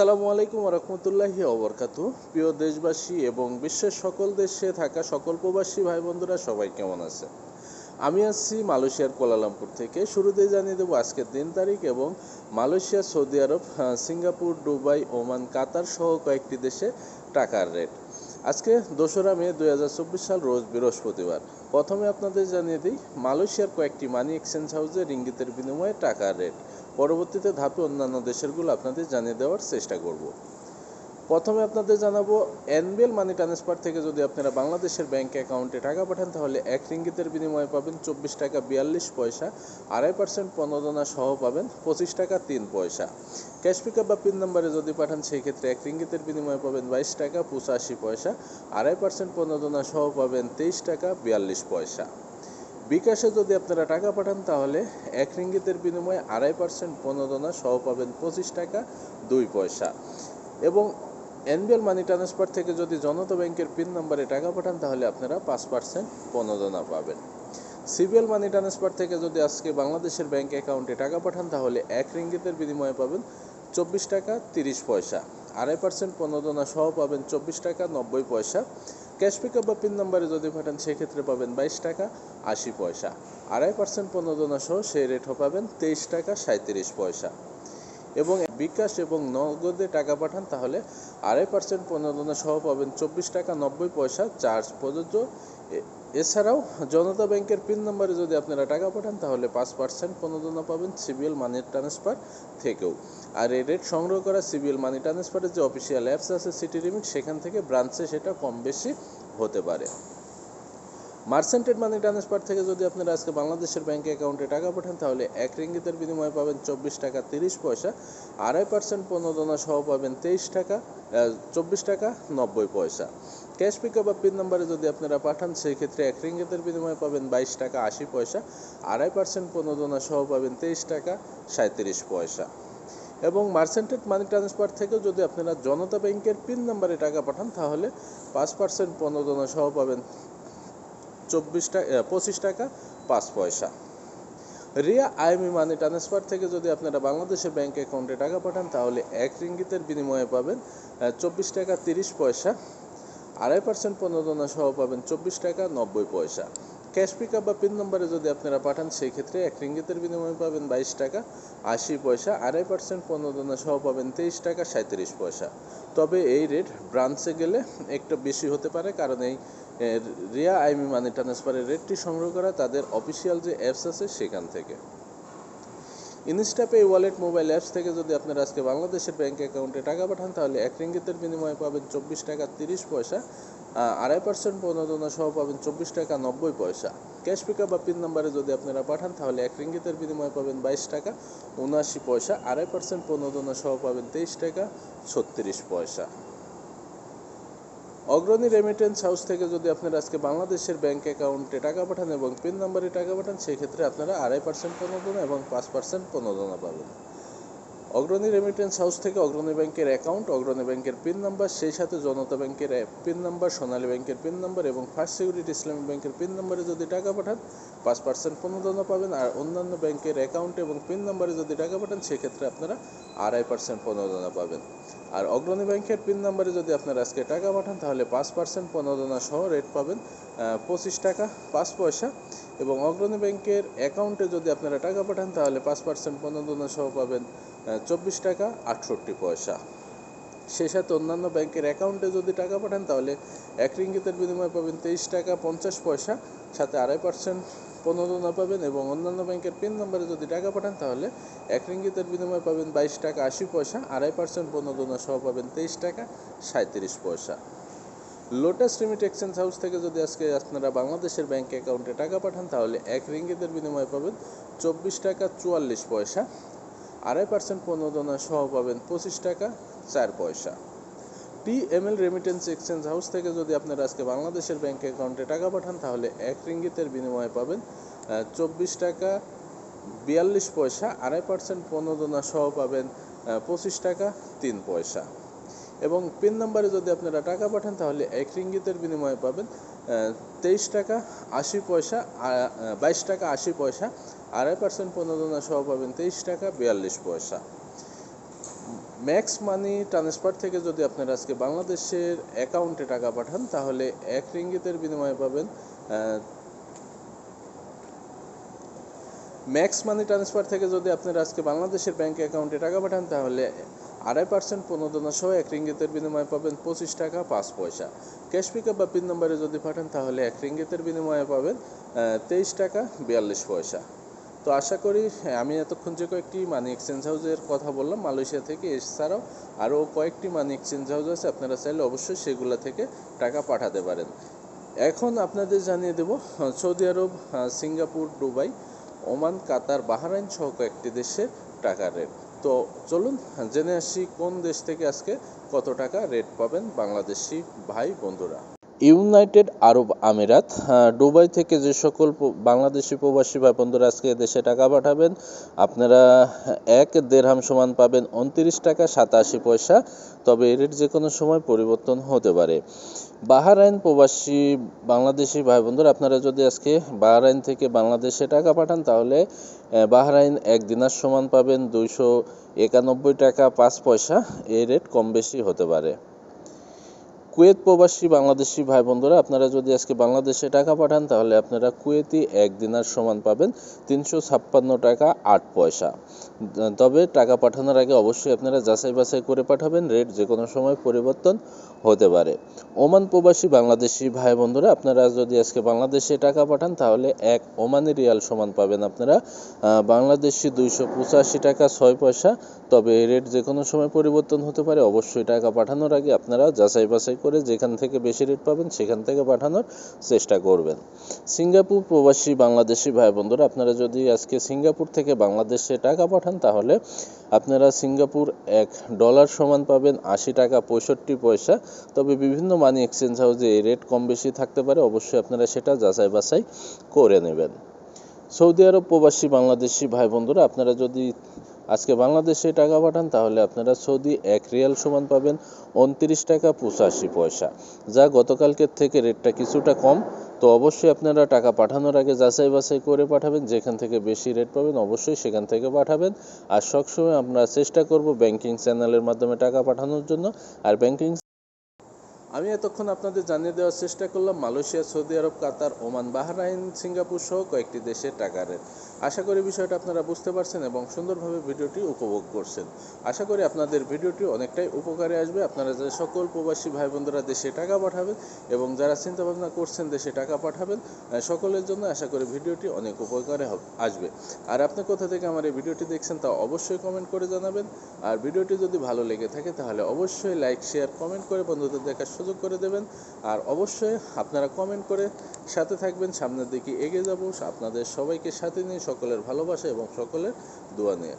আসসালামু আলাইকুম রহমতুল্লাহি অবরকাত প্রিয় দেশবাসী এবং বিশ্বের সকল দেশে থাকা সকল প্রবাসী ভাই বন্ধুরা সবাই কেমন আছে? আমি আছি মালয়েশিয়ার কোলালামপুর থেকে। শুরুতেই জানিয়ে দেবো আজকের দিন তারিখ এবং Malaysia, Saudi Arab Singapore, Dubai, Oman, Qatar সহ কয়েকটি দেশে টাকার রেট। আজকে দোসরা মে দুই হাজার চব্বিশ সাল, রোজ বৃহস্পতিবার। প্রথমে আপনাদের জানিয়ে দিই, মালয়েশিয়ার কয়েকটি মানি এক্সচেঞ্জ হাউসে রিঙ্গিতের বিনিময়ে টাকার রেট পরবর্তীতে ধাপে অন্যান্য দেশেরগুলো আপনাদের জানিয়ে দেওয়ার চেষ্টা করব। প্রথমে আপনাদের জানাব এনবিএল মানি ট্রান্সফার থেকে যদি আপনারা বাংলাদেশের ব্যাংক অ্যাকাউন্টে টাকা পাঠান, তাহলে এক রিঙ্গিতের বিনিময়ে পাবেন চব্বিশ টাকা বিয়াল্লিশ পয়সা, আড়াই পার্সেন্ট প্রণোদনা সহ পাবেন পঁচিশ টাকা তিন পয়সা। ক্যাশ পিকআপ বা পিন নাম্বারে যদি পাঠান, সেই ক্ষেত্রে এক রিঙ্গিতের বিনিময়ে পাবেন বাইশ টাকা পঁচাশি পয়সা, আড়াই পার্সেন্ট প্রণোদনা সহ পাবেন তেইশ টাকা বিয়াল্লিশ পয়সা। বিকাশে যদি আপনারা টাকা পাঠান, তাহলে এক রিঙ্গিতের বিনিময়ে আড়াই পার্সেন্ট প্রণোদনা সহ পাবেন পঁচিশ টাকা দুই পয়সা। এবং এনবিএল মানি ট্রান্সফার থেকে যদি জনতা ব্যাংকের পিন নম্বরে টাকা পাঠান, তাহলে আপনারা পাঁচ পার্সেন্ট প্রণোদনা পাবেন। সিবিএল মানি ট্রান্সফার থেকে যদি আজকে বাংলাদেশের ব্যাংক অ্যাকাউন্টে টাকা পাঠান, তাহলে এক রিঙ্গিতের বিনিময়ে পাবেন চব্বিশ টাকা তিরিশ পয়সা। আড়াই পার্সেন্ট প্রণোদনা সহ পাবেন চব্বিশ টাকা নব্বই পয়সা। ক্যাশ পিকআপ বা পিন নম্বরে যদি পাঠান, সেক্ষেত্রে পাবেন বাইশ টাকা আশি পয়সা। আড়াই পার্সেন্ট প্রণোদনা সহ সেই রেটও পাবেন তেইশ টাকা সাঁত্রিশ পয়সা। এবং বিকাশ এবং নগদে টাকা পাঠান, তাহলে আড়াই পার্সেন্ট প্রণোদনা সহ পাবেন চব্বিশ টাকা নব্বই পয়সা চার্জ প্রযোজ্য। এছাড়াও জনতা ব্যাংকের পিন নম্বরে যদি আপনারা টাকা পাঠান, তাহলে পাঁচ পার্সেন্ট প্রণোদনা পাবেন সিবিএল মানি ট্রান্সফার থেকেও। আর এই রেট সংগ্রহ করা সিবিএল মানি ট্রান্সফারের যে অফিসিয়াল অ্যাপস আছে সিটি রিমিক সেখান থেকে ব্রাঞ্চে সেটা কম বেশি হতে পারে। মার্সেন্টেড মানি ট্রান্সফার থেকে যদি আপনারা আজকে বাংলাদেশের ব্যাংক অ্যাকাউন্টে টাকা পাঠান, তাহলে এক রিঙ্গিতের বিনিময়ে পাবেন চব্বিশ টাকা তিরিশ পয়সা, আড়াই পার্সেন্ট প্রণোদনা সহ পাবেন তেইশ টাকা চব্বিশ টাকা নব্বই পয়সা। ক্যাশ পিকআপ বা পিন নাম্বারে যদি আপনারা পাঠান, সেই ক্ষেত্রে এক রিঙ্গিতের বিনিময়ে পাবেন বাইশ টাকা আশি পয়সা, আড়াই পার্সেন্ট প্রণোদনা সহ পাবেন তেইশ টাকা সাঁত্রিশ পয়সা। এবং মার্সেন্টেড মানি ট্রান্সফার থেকেও যদি আপনারা জনতা ব্যাংকের পিন নাম্বারে টাকা পাঠান, তাহলে পাঁচ পার্সেন্ট প্রণোদনা সহ পাবেন চব্বিশ টাকা পঁচিশ টাকা, পাঁচ পয়সা। রিয়া আইএমই মানি ট্রান্সফার থেকে যদি আপনারা বাংলাদেশের ব্যাংক অ্যাকাউন্টে টাকা পাঠান, তাহলে এক রিঙ্গিতের বিনিময়ে পাবেন চব্বিশ টাকা তিরিশ পয়সা। আড়াই পার্সেন্ট প্রণোদনা সহ পাবেন চব্বিশ টাকা নব্বই পয়সা। ক্যাশ পিকআপ বা পিন নম্বরে যদি আপনারা পাঠান সেই ক্ষেত্রে এক রিঙ্গিতের বিনিময়ে পাবেন বাইশ টাকা, আশি পয়সা আড়াই পার্সেন্ট প্রণোদনা সহ পাবেন তেইশ টাকা সাঁত্রিশ পয়সা। তবে এই রেট ব্রাঞ্চে গেলে একটু বেশি হতে পারে, কারণ এই রিয়া আইমি মানি ট্রান্সফারের রেটটি সংগ্রহ করা তাদের অফিসিয়াল যে অ্যাপস আছে সেখান থেকে। ইনস্টাপে ওয়ালেট মোবাইল অ্যাপস থেকে যদি আপনারা আজকে বাংলাদেশের ব্যাংক অ্যাকাউন্টে টাকা পাঠান, তাহলে এক রিঙ্গিতের বিনিময়ে পাবেন চব্বিশ টাকা তিরিশ পয়সা আড়াই পার্সেন্ট প্রণোদনা সহ পাবেন চব্বিশ টাকা নব্বই পয়সা। ক্যাশ পিকআপ বা পিন নাম্বারে যদি আপনারা পাঠান, তাহলে এক রিঙ্গিতের বিনিময়ে পাবেন বাইশ টাকা উনআশি পয়সা, আড়াই পার্সেন্ট প্রণোদনা সহ পাবেন তেইশ টাকা ছত্রিশ পয়সা। অগ্রণী রেমিটেন্স হাউস থেকে যদি আপনারা আজকে বাংলাদেশের ব্যাংক অ্যাকাউন্টে টাকা পাঠান এবং পিন নাম্বারে টাকা পাঠান, সেক্ষেত্রে আপনারা আড়াই পার্সেন্ট প্রণোদনা এবং পাঁচ পার্সেন্ট প্রণোদনা পাবেন। অগ্রণী রেমিটেন্স হাউস থেকে অগ্রণী ব্যাংকের অ্যাকাউন্ট অগ্রণী ব্যাংকের পিন নাম্বার সেই সাথে জনতা ব্যাংকের পিন নাম্বার সোনালী ব্যাংকের পিন নাম্বার এবং ফার্স্ট সিকিউরিটি ইসলামী ব্যাংকের পিন নাম্বারে যদি টাকা পাঠান, পাঁচ পার্সেন্ট প্রণোদনা পাবেন। আর অন্যান্য ব্যাংকের অ্যাকাউন্ট এবং পিন নাম্বারে যদি টাকা পাঠান, সেক্ষেত্রে আপনারা আড়াই পার্সেন্ট প্রণোদনা পাবেন। আর অগ্রণী ব্যাংকের পিন নাম্বারে যদি আপনারা আজকে টাকা পাঠান, তাহলে পাঁচ পার্সেন্ট প্রণোদনা সহ রেট পাবেন পঁচিশ টাকা, পাঁচ পয়সা। এবং অগ্রণী ব্যাংকের অ্যাকাউন্টে যদি আপনারা টাকা পাঠান, তাহলে পাঁচ পার্সেন্ট প্রণোদনা সহ পাবেন চব্বিশ টাকা আটষট্টি পয়সা। সেই সাথে অন্যান্য ব্যাংকের অ্যাকাউন্টে যদি টাকা পাঠান, তাহলে এক রিঙ্গিতের বিনিময়ে পাবেন তেইশ টাকা পঞ্চাশ পয়সা, সাথে আড়াই পার্সেন্ট প্রণোদনা পাবেন এবং অন্যান্য ব্যাংকের পিন নম্বরে যদি টাকা পাঠান, তাহলে এক রিঙ্গিতের বিনিময়ে পাবেন বাইশ টাকা আশি পয়সা, আড়াই পার্সেন্ট প্রণোদনা সহ পাবেন তেইশ টাকা সাঁত্রিশ পয়সা। লোটাস রিমিট এক্সচেঞ্জ হাউস থেকে যদি আজকে আপনারা বাংলাদেশের ব্যাংক অ্যাকাউন্টে টাকা পাঠান, তাহলে এক রিঙ্গিতের বিনিময়ে পাবেন চব্বিশ টাকা চুয়াল্লিশ পয়সা আড়াই পার্সেন্ট প্রণোদনা সহ পাবেন পঁচিশ টাকা, চার পয়সা। T M L remittance exchange house থেকে যদি আপনারা আজকে বাংলাদেশের ব্যাংক অ্যাকাউন্টে টাকা পাঠান, তাহলে এক রিঙ্গিতের বিনিময়ে পাবেন চব্বিশ টাকা, বিয়াল্লিশ পয়সা, আড়াই পার্সেন্ট প্রণোদনা সহ পাবেন পঁচিশ টাকা, তিন পয়সা। এবং পিন নাম্বারে যদি আপনারা টাকা পাঠান, তাহলে এক রিঙ্গিতের বিনিময়ে পাবেন তেইশ টাকা আশি পয়সা বাইশ টাকা আশি পয়সা, আড়াই পার্সেন্ট প্রণোদনা সহ পাবেন তেইশ টাকা বিয়াল্লিশ পয়সা। ম্যাক্স মানি ট্রান্সফার থেকে যদি আপনারা আজকে বাংলাদেশের অ্যাকাউন্টে টাকা পাঠান, তাহলে এক রিঙ্গিতের বিনিময়ে পাবেন ম্যাক্স মানি ট্রান্সফার থেকে যদি আপনারা আজকে বাংলাদেশের ব্যাংক অ্যাকাউন্টে টাকা পাঠান তাহলে আড়াই পার্সেন্ট প্রণোদনা সহ এক রিঙ্গিতের বিনিময়ে পাবেন পঁচিশ টাকা পাঁচ পয়সা। ক্যাশ পিকআপ বা পিন নম্বরে যদি পাঠান তাহলে এক রিঙ্গিতের বিনিময়ে পাবেন তেইশ টাকা বিয়াল্লিশ পয়সা। তো আশা করি হ্যাঁ, আমি এতক্ষণ যে কয়েকটি মানি এক্সচেঞ্জ হাউসের কথা বললাম মালয়েশিয়া থেকে এছাড়াও আরও কয়েকটি মানি এক্সচেঞ্জ হাউস আছে আপনারা চাইলে অবশ্যই সেগুলো থেকে টাকা পাঠাতে পারেন। এখন আপনাদের জানিয়ে দেব Saudi Arab Singapore Dubai Oman, Qatar, Bahrain সহ কয়েকটি দেশে টাকার রেট। তো চলুন, জেনে আসি কোন দেশ থেকে আজকে কত টাকা রেট পাবেন বাংলাদেশি ভাই বন্ধুরা। ইউনাইটেড আরব আমিরাত দুবাই থেকে যে সকল বাংলাদেশি প্রবাসী ভাই বন্ধুরা আজকে দেশে টাকা পাঠাবেন, আপনারা এক দেড়হাম সমান পাবেন উনত্রিশ টাকা সাতাশি পয়সা। তবে রেট যে কোনো সময় পরিবর্তন হতে পারে। বাহারাইন প্রবাসী বাংলাদেশি ভাই বন্ধুরা আপনারা যদি আজকে বাহারাইন থেকে বাংলাদেশে টাকা পাঠান, তাহলে বাহারাইন এক দিনার সমান পাবেন দুইশো একানব্বই টাকা পাঁচ পয়সা। এই রেট কম বেশি হতে পারে। কুয়েত প্রবাসী বাংলাদেশি ভাই বন্ধুরা আপনারা যদি আজকে বাংলাদেশে টাকা পাঠান, তাহলে আপনারা কুয়েতি এক দিনার সমান পাবেন তিনশো ছাপ্পান্ন টাকা আট পয়সা। তবে টাকা পাঠানোর আগে অবশ্যই আপনারা যাচাই বাছাই করে পাঠাবেন, রেট যে কোনো সময় পরিবর্তন হতে পারে। ওমান প্রবাসী বাংলাদেশি ভাই বন্ধুরা আপনারা যদি আজকে বাংলাদেশে টাকা পাঠান, তাহলে এক ওমানি রিয়াল সমান পাবেন আপনারা। বাংলাদেশি দুইশো পঁচাশি টাকা ছয় পয়সা। তবে রেট যে কোনো সময় পরিবর্তন হতে পারে, অবশ্যই টাকা পাঠানোর আগে আপনারা যাচাই বাছাই করে যেখান থেকে বেশি রেট পাবেন, সেখান থেকে পাঠানোর চেষ্টা করবেন। সিঙ্গাপুর প্রবাসী বাংলাদেশি ভাই বন্ধুরা, আপনারা যদি আজকে সিঙ্গাপুর থেকে বাংলাদেশে টাকা পাঠান, তাহলে আপনারা সিঙ্গাপুর এক ডলার সমান পাবেন আশি টাকা পঁয়ষট্টি পয়সা। তবে বিভিন্ন মানি এক্সচেঞ্জ হাউসে এই রেট কম বেশি থাকতে পারে, অবশ্যই আপনারা সেটা যাচাই বাছাই করে নেবেন। সৌদি আরব প্রবাসী বাংলাদেশি ভাই বন্ধুরা, আপনারা যদি আজকে বাংলাদেশে টাকা পাঠান, তাহলে আপনারা সৌদি এক রিয়াল সমান পাবেন উনত্রিশ টাকা পঁচাশি পয়সা। যা গতকালকের থেকে রেটটা কিছুটা কম, তো অবশ্যই আপনারা টাকা পাঠানোর আগে যাচাই বাছাই করে পাঠাবেন, যেখান থেকে বেশি রেট পাবেন অবশ্যই সেখান থেকে পাঠাবেন। আর সবসময় আমরা চেষ্টা করব ব্যাংকিং চ্যানেলের মাধ্যমে টাকা পাঠানোর জন্য, আর ব্যাংকিং আমি এতক্ষণ আপনাদের জানিয়ে দেওয়ার চেষ্টা করলাম, Malaysia, Saudi Arab, Qatar, Oman, Bahrain, Singapore সহ কয়েকটি দেশের টাকা রেট। আশা করি বিষয়টা আপনারা বুঝতে পারছেন এবং সুন্দরভাবে ভিডিওটি উপভোগ করছেন। আশা করি আপনাদের ভিডিওটি অনেকটাই উপকারে আসবে। আপনারা যে সকল প্রবাসী ভাই বোনরা দেশে টাকা পাঠাবেন এবং যারা চিন্তা ভাবনা করছেন দেশে টাকা পাঠাবেন সকলের জন্য আশা করি ভিডিওটি অনেক উপকারে আসবে। আর আপনি কোথা থেকে আমার এই ভিডিওটি দেখছেন তা অবশ্যই কমেন্ট করে জানাবেন। আর ভিডিওটি যদি ভালো লেগে থাকে তাহলে অবশ্যই লাইক, শেয়ার, কমেন্ট করে বন্ধুদের দেখার সুযোগ করে দেবেন। আর অবশ্যই আপনারা কমেন্ট করে সাথে থাকবেন। সামনের দিকে এগিয়ে যাব। আপনাদের সবাইকে সাথে নিয়ে সকলের ভালোবাসা এবং সকলের দোয়া নিয়ে।